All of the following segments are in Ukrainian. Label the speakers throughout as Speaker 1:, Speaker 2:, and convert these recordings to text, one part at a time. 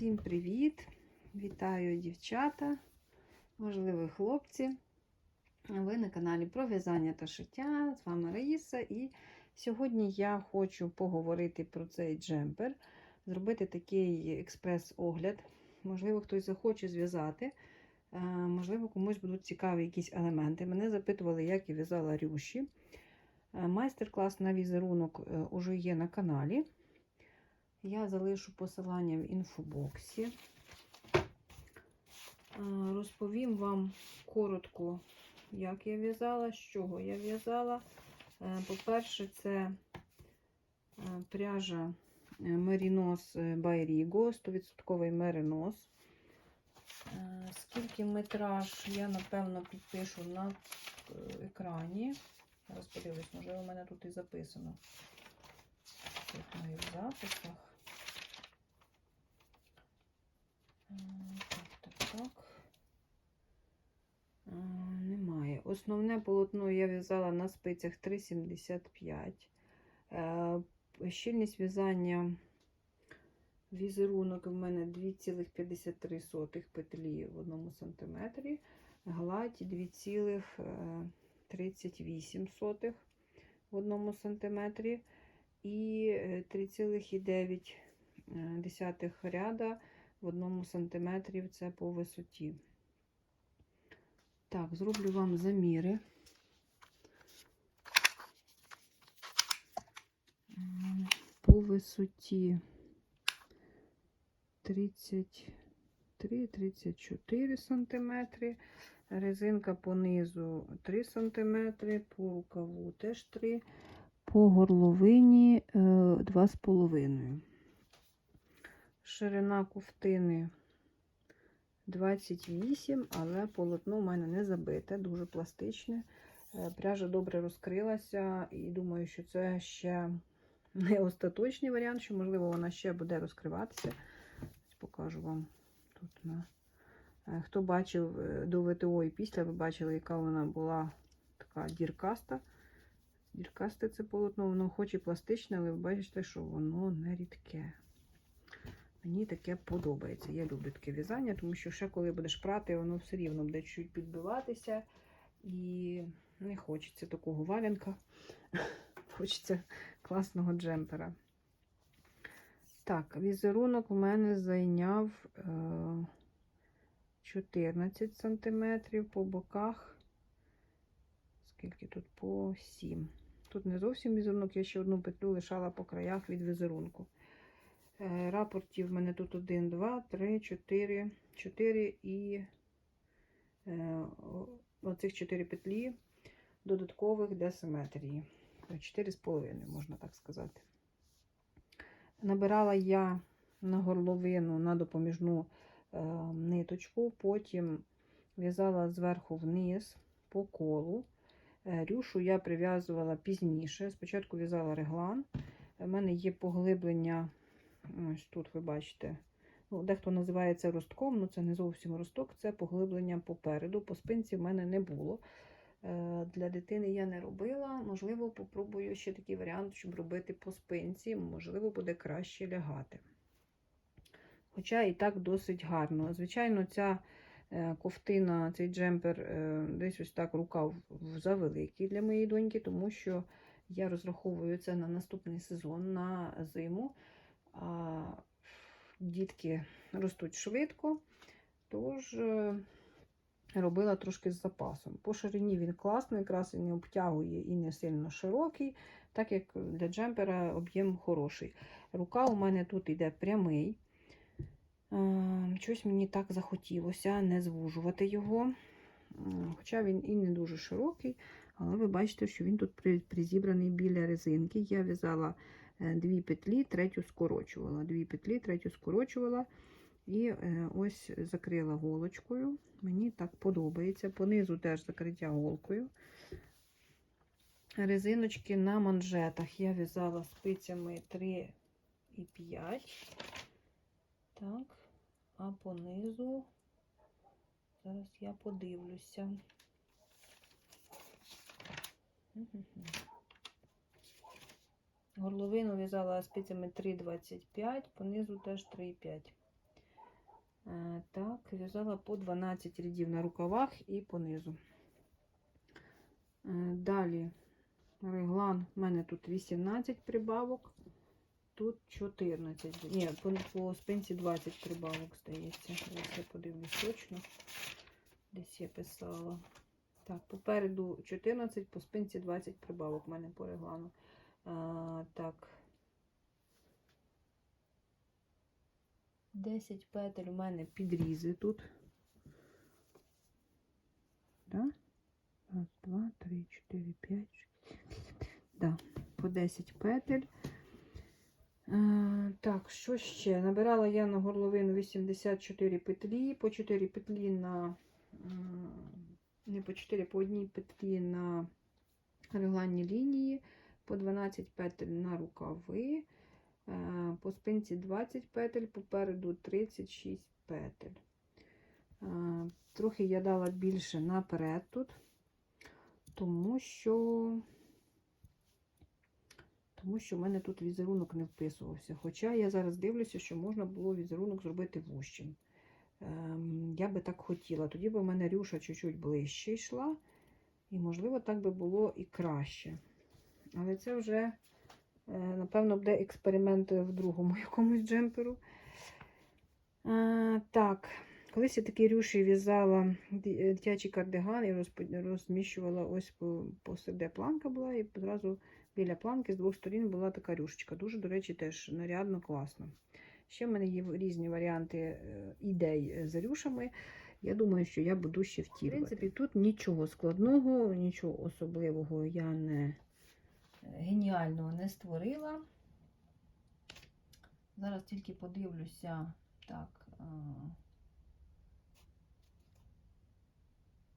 Speaker 1: Всім привіт! Вітаю дівчата, можливо, хлопці. Ви на каналі про в'язання та шиття. З вами Раїса. І сьогодні я хочу поговорити про цей джемпер, зробити такий експрес-огляд. Можливо, хтось захоче зв'язати. е, Можливо, комусь будуть цікаві якісь елементи. Мене запитували, як я в'язала рюші. Е, Майстер-клас на візерунок е, уже є на каналі. Я залишу посилання в інфобоксі. Розповім вам коротко, як я в'язала, з чого я в'язала. Е, По-перше, це е, пряжа by Rigo, 100% меринос. Скільки метраж, я, напевно, підпишу на е, екрані. Зараз подивлюсь, можливо, у мене тут і записано. Тут в моїх записах. Е, Так, так, так. Е, Немає. Основне полотно я в'язала на спицях 3,75. Е, Щільність в'язання візерунок в мене 2,53 петлі в 1 см. Гладь 2,38 в 1 см. І е, 3,9 ряда в 1 см це по висоті. Так, зроблю вам заміри. По висоті 33-34 см. Резинка по низу 3 см, по рукаву теж 3 по горловині 2,5. Ширина ковтини 28, але полотно в мене не забите, дуже пластичне. Е, Пряжа добре розкрилася, і думаю, що це ще не остаточний варіант, що, можливо, вона ще буде розкриватися. Покажу вам тут. на Е, Хто бачив е, до ВТО і після, ви бачили, яка вона була така діркаста. Діркасте це полотно, воно хоч і пластичне, але ви бачите, що воно не рідке. Мені таке подобається. Я люблю таке в'язання, тому що ще коли будеш прати, воно все рівно буде чуть підбиватися. І не хочеться такого валянка. Хочеться класного джемпера. Так, візерунок у мене зайняв е, 14 см по боках. Скільки тут? По 7. Тут не зовсім візерунок, я ще одну петлю лишала по краях від візерунку. Е, Рапортів в мене тут 1, 2, 3, 4, 4 і е, оцих 4 петлі додаткових для симетрії. 4,5, можна так сказати. Набирала я на горловину на допоміжну е, ниточку, потім в'язала зверху вниз по колу. Е, Рюшу я прив'язувала пізніше. Спочатку в'язала реглан. У мене є поглиблення, ось тут ви бачите, ну, дехто називає це ростком, але це не зовсім росток, це поглиблення попереду. По спинці в мене не було. Е, Для дитини я не робила. Можливо, попробую ще такий варіант, щоб робити по спинці, можливо, буде краще лягати. Хоча і так досить гарно. Звичайно, ця е, ковтина, цей джемпер, е, десь ось так рукав завеликий для моєї доньки, тому що я розраховую це на наступний сезон, на зиму. Дітки ростуть швидко, тож е, робила трошки з запасом. По ширині він класний, якраз не обтягує і не сильно широкий, так як для джемпера об'єм хороший. Рука у мене тут йде прямий. Е, Щось мені так захотілося не звужувати його. Хоча він і не дуже широкий, але ви бачите, що він тут призібраний біля резинки. Я в'язала е, дві петлі, третю скорочувала. Дві петлі, третю скорочувала. І е, ось закрила голочкою. Мені так подобається. Понизу теж закриття голкою. Резиночки на манжетах я в'язала спицями 3 і 5. Так, а понизу, зараз я подивлюся. Мгм. Горловину в'язала спицями 3,25, понизу теж 3,5. Е, Так, в'язала по 12 рядів на рукавах і по низу. Е, Далі реглан, в мене тут 18 прибавок, тут 14. Ні, по, по спинці 20 прибавок, здається. Зараз я подивлюсь точно. Десь я писала. Так, попереду 14, по спинці 20 прибавок в мене по реглану. А, так. 10 петель у мене підрізи тут. Да? Раз, два, три, чотири, п'ять, шість. Да, по 10 петель. Е, так, що ще? Набирала я на горловину 84 петлі, по 4 петлі на. Не по 4, по одній петлі на регланні лінії, по 12 петель на рукави, е, по спинці 20 петель, попереду 36 петель. Е, Трохи я дала більше наперед тут, тому що тому що в мене тут візерунок не вписувався. Хоча я зараз дивлюся, що можна було візерунок зробити вущим. Ем, я би так хотіла. Тоді б у мене рюша чуть-чуть ближче йшла, і, можливо, так би було і краще. Але це вже, е, напевно, буде експеримент в другому якомусь джемперу. Е, так, колись я такі рюші в'язала е, дитячий кардиган і розміщувала ось по, посеред планка була, і одразу біля планки з двох сторін була така рюшечка. Дуже, до речі, теж нарядно, класно. Ще в мене є різні варіанти ідей з рюшами. Я думаю, що я буду ще втілювати. В принципі, тут нічого складного, нічого особливого я не геніального не створила. Зараз тільки подивлюся. Так. е,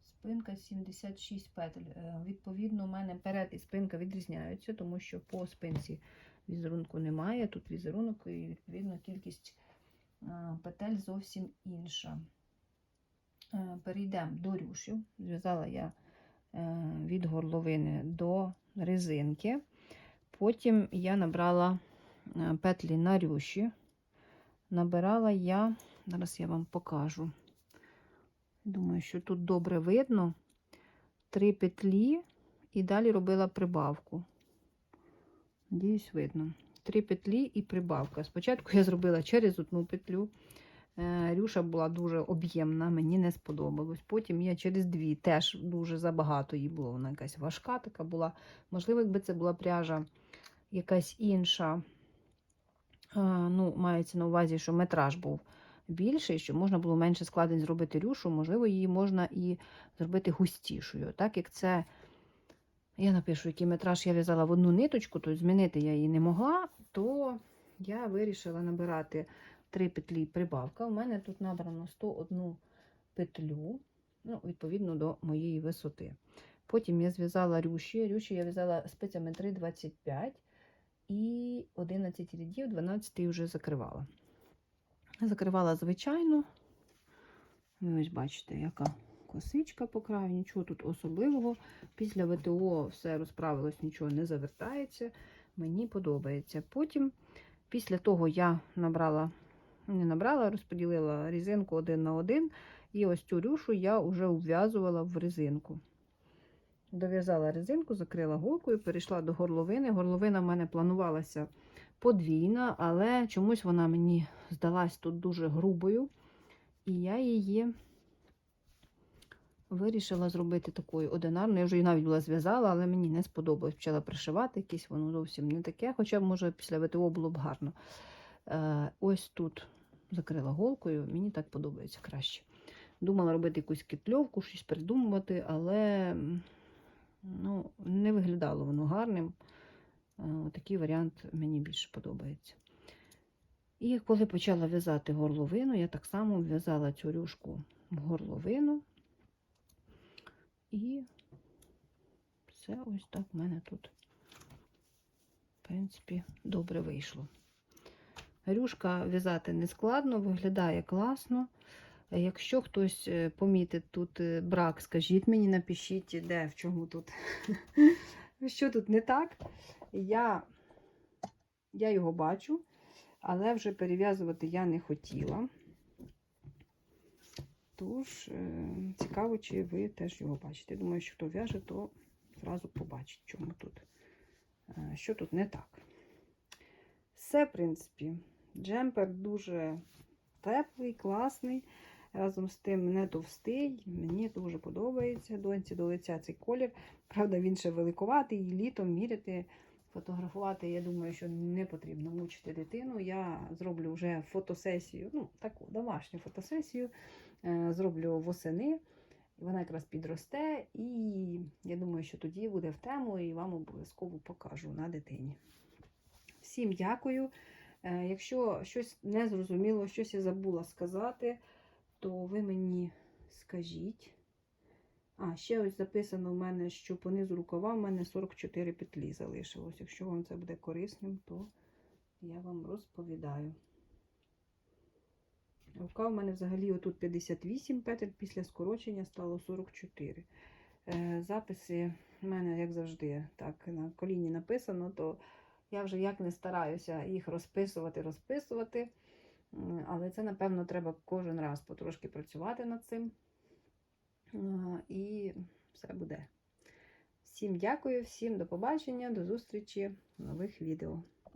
Speaker 1: Спинка 76 петель. Е, Відповідно, у мене перед і спинка відрізняються, тому що по спинці візерунку немає. Тут візерунок і відповідно кількість е, петель зовсім інша. Перейдемо до рюшів. Зв'язала я від горловини до резинки. Потім я набрала е, петлі на рюші. Набирала я, зараз я вам покажу. Думаю, що тут добре видно. Три петлі і далі робила прибавку. Надіюсь, видно. Три петлі і прибавка. Спочатку я зробила через одну петлю. Е, Рюша була дуже об'ємна, мені не сподобалось. Потім я через дві, теж дуже забагато її було. Вона якась важка така була. Можливо, якби це була пряжа якась інша. Е, Ну, мається на увазі, що метраж був більший, щоб можна було менше складень зробити рюшу, можливо, її можна і зробити густішою. Так як це, я напишу, який метраж я в'язала в одну ниточку, то змінити я її не могла, то я вирішила набирати три петлі прибавка. У мене тут набрано 101 петлю, ну, відповідно до моєї висоти. Потім я зв'язала рюші. Рюші я в'язала спицями 3,25 і 11 рядів, 12 вже закривала. Закривала звичайно. Ви ось бачите, яка косичка по краю, нічого тут особливого. Після ВТО все розправилось, нічого не завертається. Мені подобається. Потім, після того, я набрала, не набрала, розподілила резинку один на один. І ось цю рюшу я вже ув'язувала в резинку. Дов'язала резинку, закрила голкою, перейшла до горловини. Горловина в мене планувалася подвійна, але чомусь вона мені здалась тут дуже грубою. І я її вирішила зробити такою одинарною. Я вже її навіть була зв'язала, але мені не сподобалось. Почала пришивати якесь, воно зовсім не таке. Хоча, може, після ВТО було б гарно. Е, ось тут закрила голкою, мені так подобається краще. Думала робити якусь кітльовку, щось придумувати, але ну, не виглядало воно гарним. Е, Такий варіант мені більше подобається. І коли почала в'язати горловину, я так само в'язала цю рюшку в горловину. І все ось так в мене тут, в принципі, добре вийшло. Рюшка в'язати не складно, виглядає класно. Якщо хтось е, помітить тут е, брак, скажіть мені, напишіть, де, в чому тут, що тут не так. Я, я його бачу, але вже перев'язувати я не хотіла. Тож, е, цікаво, чи ви теж його бачите. Думаю, що хто в'яже, то зразу побачить, чому тут, що тут не так. Все, в принципі, джемпер дуже теплий, класний. Разом з тим не товстий. Мені дуже подобається. Доньці до лиця цей колір. Правда, він ще великуватий, і літом міряти, фотографувати, я думаю, що не потрібно мучити дитину. Я зроблю вже фотосесію, ну, таку домашню фотосесію. е, Зроблю восени. Вона якраз підросте, і я думаю, що тоді буде в тему, і вам обов'язково покажу на дитині. Всім дякую. Е, Якщо щось не зрозуміло, щось я забула сказати, то ви мені скажіть. А, ще ось записано в мене, що по низу рукава в мене 44 петлі залишилось. Якщо вам це буде корисним, то я вам розповідаю. Рука в мене взагалі отут 58 петель, після скорочення стало 44. Е, Записи в мене, як завжди, так на коліні написано, то я вже як не стараюся їх розписувати, розписувати. Але це, напевно, треба кожен раз потрошки працювати над цим. І все буде. Всім дякую, всім до побачення, до зустрічі в нових відео.